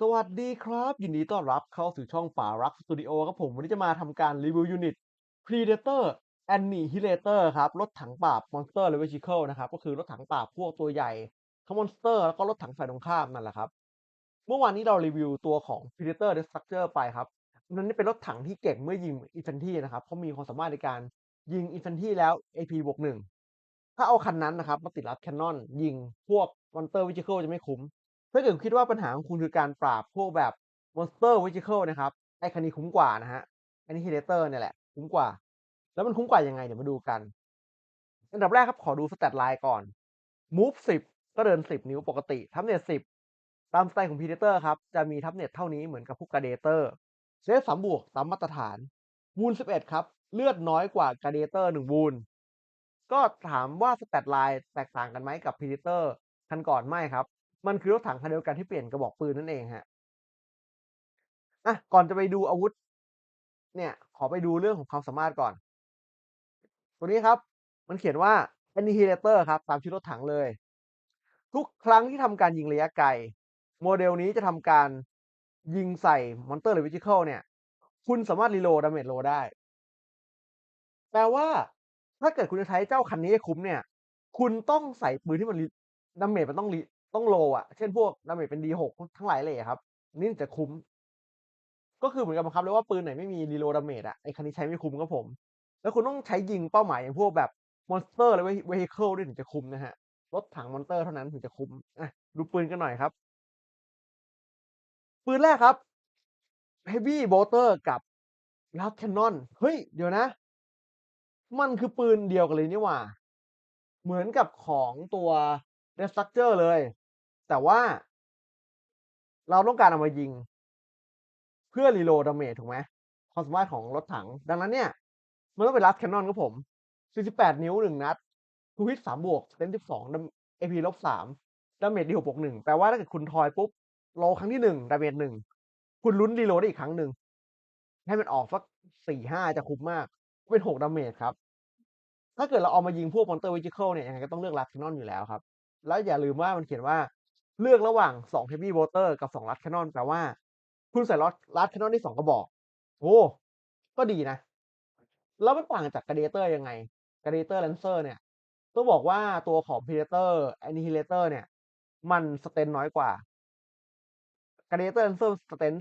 สวัสดีครับ ยินดีต้อนรับเข้าสู่ช่องป่ารักสตูดิโอครับผมวันนี้จะมาทำการรีวิวยูนิต Predator Annihilator ครับ รถถังปราบ Monster Level Vehicle นะครับ ก็คือรถถังปราบพวกตัวใหญ่ทั้ง Monster แล้วก็รถถังฝ่ายตรงข้ามนั่นแหละครับ เมื่อวานนี้เรารีวิวตัวของ Predator Destructor ไปครับมันเป็นรถถังที่เก่งเมื่อยิง Infantry นะครับเพราะมีความสามารถในการยิง Infantry แล้ว AP บวกหนึ่งถ้าเอาคันนั้นนะครับมาติดรัดแคนนอนยิงพวก Monster Vehicle จะไม่คุ้ม ถ้าเกิดคิดว่าปัญหาของคุณคือการปราบพวกแบบ Monster Vehicle นะครับ ไอ้คันนี้คุ้มกว่านะฮะ Annihilator เนี่ยแหละ คุ้มกว่า แล้วมันคุ้มกว่ายังไงเดี๋ยวมาดูกัน อันดับแรกครับขอดูสแตทไลน์ก่อน Move 10ก็เดิน10นิ้วปกติทับเน็ต10ตามสไตล์ของ Predator ครับ จะมีทับเน็ตเท่านี้เหมือนกับพวก Gladiator เซฟ3บวกตามมาตรฐานวูน11ครับ เลือดน้อยกว่า Gladiator 1วูนก็ถามว่าสแตทไลน์แตกต่างกันไหมกับ Predator คันก่อนไม่ครับ มันคือรถถังคันเดียวกันที่เปลี่ยนกระบอกปืนนั่นเองฮะอะก่อนจะไปดูอาวุธ เนี่ย ขอไปดูเรื่องของความสามารถก่อน ตัวนี้ครับ มันเขียนว่า Annihilator ครับ ตามชื่อรถถังเลย ทุกครั้งที่ทำการยิงระยะไกล โมเดลนี้จะทำการยิงใส่มอนเตอร์หรือวิจิเคิลเนี่ย คุณสามารถรีโหลดดาเมจโลได้ แปลว่า ถ้าเกิดคุณจะใช้เจ้าคันนี้ให้คุ้มเนี่ย คุณต้องใส่ปืนที่มันดาเมจมันต้อง ต้องโลอะ เช่นพวกดาเมจเป็น D6 ทั้งหลายเลยครับ นี่จะคุ้ม ก็คือเหมือนกับบังคับเลยว่าปืนไหนไม่มีรีโลดาเมจอะไอคันนี้ใช้ไม่คุ้มครับผม แล้วคุณต้องใช้ยิงเป้าหมายอย่างพวกแบบมอนสเตอร์และเวฮิเคิลด้วยถึงจะคุ้มนะฮะรถถังมอนสเตอร์เท่านั้นถึงจะคุ้มอะดูปืนกันหน่อยครับ ปืนแรกครับ Heavy Bolter กับ l a s Cannon เฮ้ย เดี๋ยวนะ มันคือปืนเดียวกันเลยนี่หว่า เหมือนกับของตัว Destructor เลย แต่ว่า เราต้องการเอามายิง เพื่อรีโลดดาเมจถูกไหมความสามารถของรถถัง ดังนั้นเนี่ย มันต้องเป็นลัสแคนนอนครับผม 48 นิ้ว1นัดทูฮิต3บวกสเตน12 AP ลบ3ดาเมจดี6บวก1แปลว่าถ้าเกิดคุณทอยปุ๊บโลครั้งที่1ดาเมจ1คุณลุ้นรีโลได้อีกครั้งหนึ่งให้มันออกสัก4-5จะคุ้มมาก เป็น6ดาเมจครับ ถ้าเกิดเราเอามายิงพวกมอนเตอร์วิจิเคิลเนี่ยยังไงก็ต้องเลือกลัสแคนนอนอยู่แล้วครับ แล้วอย่าลืมว่ามันเขียนว่าเลือกระหว่าง2 Heavy Bolter กับ2ลัสแคนนอนแปลว่า คุณใส่ลัสลัสแคนนอนได้2กระบอก โอ้ ก็ดีนะ แล้วมันต่างจาก Gladiator ยังไง Gladiator Lancer เนี่ยต้องบอกว่าตัวของ Predator Annihilator เนี่ย มันสเตนน้อยกว่า Gladiator Lancer สเตน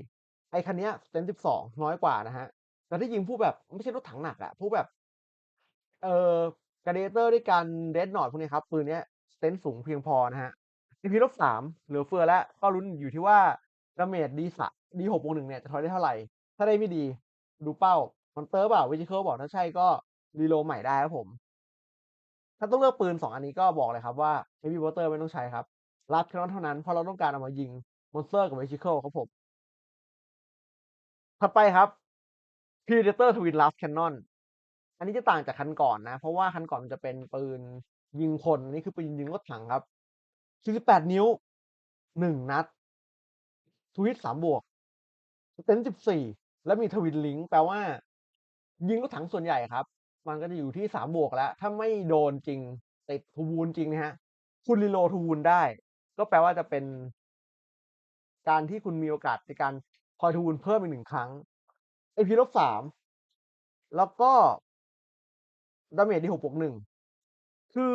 14 ไอ้คันนี้สเตน12 น้อยกว่านะฮะ แต่ถ้ายิงผู้แบบไม่ใช่รถถังหนักอะผู้แบบ เอ่อ Gladiator ด้วยกัน Dread Nought พวกนี้ครับปืนเนี้ย เตนสูงเพียงพอนะฮะ AP ลบ3เหลือเฟือแล้ว ก็ลุ้นอยู่ที่ว่าดาเมจ D3 D6 บวก1เนี่ยจะทอยได้เท่าไหร่ ถ้าได้ไม่ดี ดูเป้ามอนเตอร์เปล่าวิจิเคิลบอกถ้าใช่ก็รีโลใหม่ได้ครับผม ถ้าต้องเลือกปืน2อันนี้ก็บอกเลยครับว่า Heavy Bolter ไม่ต้องใช้ครับลัดแค่นั้นเท่านั้นเพราะเราต้องการเอามายิงมอนสเตอร์กับวิจิเคิลครับผมถัดไปครับ Predator Twin Last Cannon อันนี้จะต่างจากคันก่อนนะ เพราะว่าคันก่อนมันจะเป็นปืนยิงคนนี่คือปืนยิงรถถังครับ48นิ้ว1นัด ทวิต3บวกสเตน14แล้วมีทวินลิงแปลว่า ยิงรถถังส่วนใหญ่ครับ มันก็จะอยู่ที่3บวกแล้ว ถ้าไม่โดนจริงติดทูวูนจริงนะฮะ คุณรีโลทูวูนได้ ก็แปลว่าจะเป็น การที่คุณมีโอกาสในการคอยทูวูนเพิ่มอีกหนึ่งครั้ง AP ลบ3แล้วก็ ดาเมจดี6บวก1คือ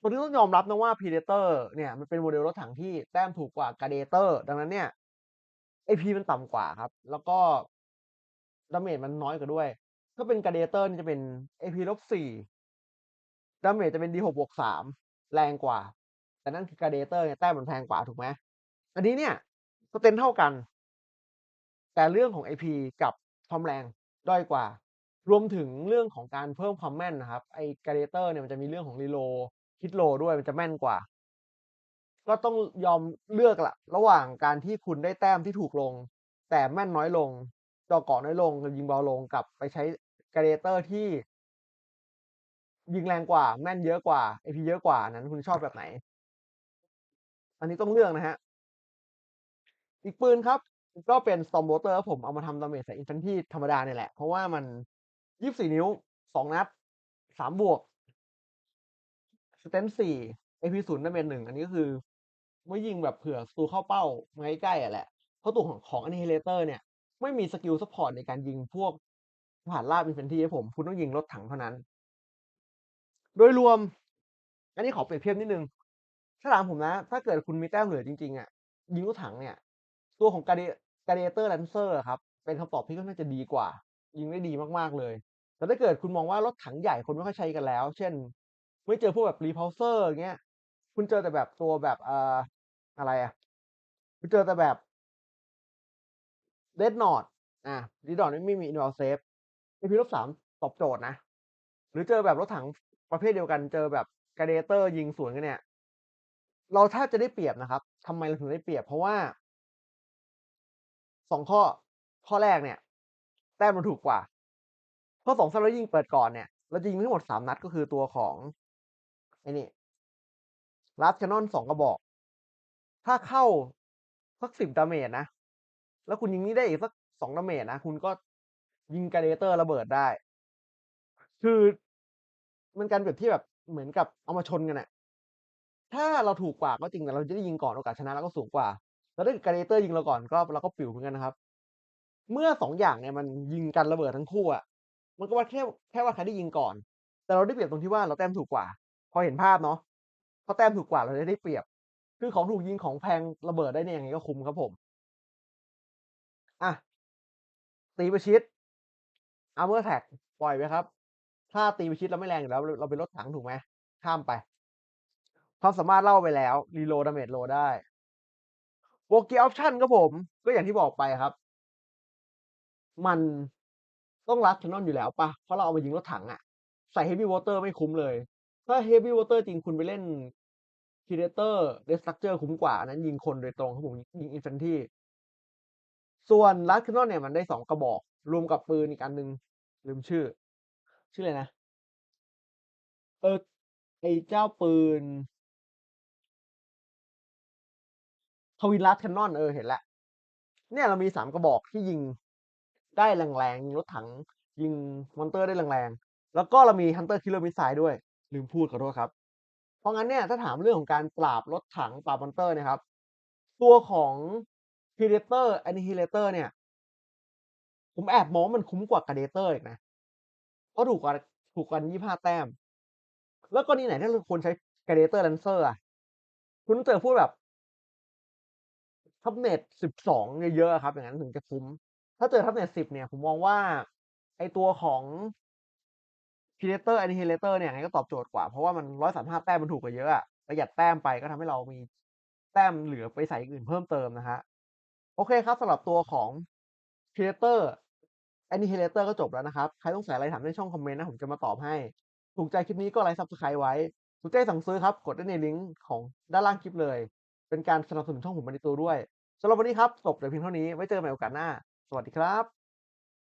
ตัวนี้ต้องยอมรับนะว่า Predator เนี่ยมันเป็นโมเดลรถถังที่แต้มถูกกว่า Gladiator ดังนั้นเนี่ย AP มันต่ำกว่าครับ แล้วก็ดาเมจมันน้อยกว่าด้วย ถ้าเป็น Gladiator นี่จะเป็น AP ลบ4ดาเมจจะเป็น D6 บวก3แรงกว่า แต่นั่นคือ Gladiator เนี่ยแต้มมันแพงกว่าถูกไหมอันนี้เนี่ยสเตนเท่ากัน แต่เรื่องของ AP กับความแรงด้อยกว่า รวมถึงเรื่องของการเพิ่มความแม่นนะครับ ไอ้ Gladiator เนี่ยมันจะมีเรื่องของรีโลดฮิตโลด้วยมันจะแม่นกว่า ก็ต้องยอมเลือกละระหว่างการที่คุณได้แต้มที่ถูกลง แต่แม่นน้อยลงจอเกาะน้อยลงยิงเบาลงกับไปใช้ Gladiator ที่ยิงแรงกว่า แม่นเยอะกว่า AP เยอะกว่านั้นคุณชอบแบบไหน อันนี้ต้องเลือกนะฮะ อีกปืนครับ ก็เป็น Storm Bolter ครับผมเอามาทำดาเมจใส่ Infantry ธรรมดาเนี่ยแหละ เพราะว่ามัน 24นิ้ว2นัด3บวกสเตน4 AP 0ดาเมจ1อันนี้ก็คือไว้ยิงแบบเผื่อศัตรูเข้าเป้ามาใกล้อะแหละ เพราะตัวของของ Annihilator เนี่ย ไม่มีสกิลซัปพอร์ตในการยิงพวกทหารราบ Infantry ให้ผม คุณต้องยิงรถถังเท่านั้น โดยรวม อันนี้ขอเปรียบเทียบนิดนึง ถ้าถามผมนะ ถ้าเกิดคุณมีแต้มเหลือจริงๆอะยิงรถถังเนี่ย ตัวของ Gladi Gladiator Lancer อะครับ เป็นคำตอบที่ค่อนข้างจะดีกว่า ยิงได้ดีมากๆเลย แต่ถ้าเกิดคุณมองว่ารถถังใหญ่คนไม่ค่อยใช้กันแล้ว เช่น ไม่เจอพวกแบบ Repulsor อย่างเงี้ย คุณเจอแต่แบบตัวแบบเอ่ออะไรอะคุณเจอแต่แบบ Dreadnought อา Dreadnought นี่ไม่มี Inval Safe AP-13 ตอบโจทย์นะ หรือเจอแบบรถถังประเภทเดียวกัน เจอแบบ Gladiator ยิงสวนกันเนี่ย เราแทบจะได้เปรียบนะครับทำไมเราถึงได้เปรียบ เพราะว่า2ข้อข้อแรกเนี่ย แต้มเราถูกกว่าข้อ2ถ้าเรายิงเปิดก่อนเนี่ย เราจะยิงทั้งหมด3นัดก็คือตัวของไอ้นี่ Last Cannon 2กระบอก ถ้าเข้าสัก10ดาเมจนะ แล้วคุณยิงนี่ได้อีกสัก2ดาเมจนะ คุณก็ยิง Gladiator ระเบิดได้ คือมันการเปรียบทียบแบบเหมือนกับเอามาชนกันน่ะถ้าเราถูกกว่าก็จริงแต่เราจะได้ยิงก่อนโอกาสชนะเราก็สูงกว่า แล้วถ้าเกิด Gladiator ยิงเราก่อนก็เราก็ปิวเหมือนกันนะครับ เมื่อ2องอย่างเนี่ยมันยิงกันระเบิดทั้งคู่อะมันก็วัดแค่แค่ว่าใครได้ยิงก่อน แต่เราได้เปรียบตรงที่ว่าเราแต้มถูกกว่า พอเห็นภาพเนาะเพราแต้มถูกกว่าเราเลยได้เปรียบ คือของถูกยิงของแพงระเบิดได้เนี่ยยังไงก็คุ้มครับผมอะตีประชิด Armor Attack ปล่อยไปครับ ถ้าตีประชิดเราไม่แรงอยู่แล้ว เราเป็นรถถังถูกไหมข้ามไปความสามารถเล่าไปแล้ว Reload Damage Low ได้ War Gear Option ครับผม ก็อย่างที่บอกไปครับ มันต้อง Last Cannon อยู่แล้วปล่าเพราะเราเอามายิงรถถังอะใส่ Heavy Water ไม่คุ้มเลย ถ้า Heavy Water จริงคุณไปเล่น Predator Destructor คุ้มกว่าอันนั้นยิงคนโดยตรงครับผมยิง Infantry ส่วน Last Cannon เนี่ยมันได้2กระบอก รวมกับปืนอีกอันหนึ่งลืมชื่อ ชื่ออะไรนะเออไอเจ้าปืน Twin Last Cannon เออเห็นแล้วเนี่ยเรามี3กระบอกที่ยิง ได้แรงๆยิงรถถังยิงมอนเตอร์ได้แรงๆ แล้วก็เรามี Hunter Killer Missile ด้วย ลืมพูดขอโทษครับ เพราะงั้นเนี่ยถ้าถามเรื่องของการปราบรถถังปราบมอนเตอร์นี่ยครับ ตัวของ Predator Annihilator เนี่ย ผมแอบมองมันคุ้มกว่า Gladiator อีกนะเพราะถูกกว่าถูกกว่า25แต้ม แล้วกรณีไหนถ้าเราควรใช้ Gladiator Lancer อะ คุณต้องเจอพวกแบบ Toughness 12เยอะๆอะครับ อย่างนั้นถึงจะคุ้ม ถ้าเจอ Toughness 10เนี่ย ผมมองว่า ไอตัวของ Predator Annihilator เนี่ยไงก็ตอบโจทย์กว่า เพราะว่ามัน135แต้มมันถูกกว่าเยอะอะประหยัดแต้มไปก็ทำให้เรามีแต้มเหลือไปใส่อื่นเพิ่มเติมนะครับโอเคครับสำหรับตัวของ Predator Annihilator ก็จบแล้วนะครับ ใครสงใสัยอะไรถามในช่องคอมเมนต์นะ ผมจะมาตอบให้ ถูกใจคลิปนี้ก็ไลก์ Subscribe ไว้สนใจสั่งซื้อครับ กดได้ในลิงก์ของด้านล่างคลิปเลย เป็นการสนับสนุนช่องผมในตัวด้วยสำหรับวันนี้ครับจบแต่เพียงเท่านี้ไว้เจอกันใหม่โอกาสหน้า สวัสดีครับ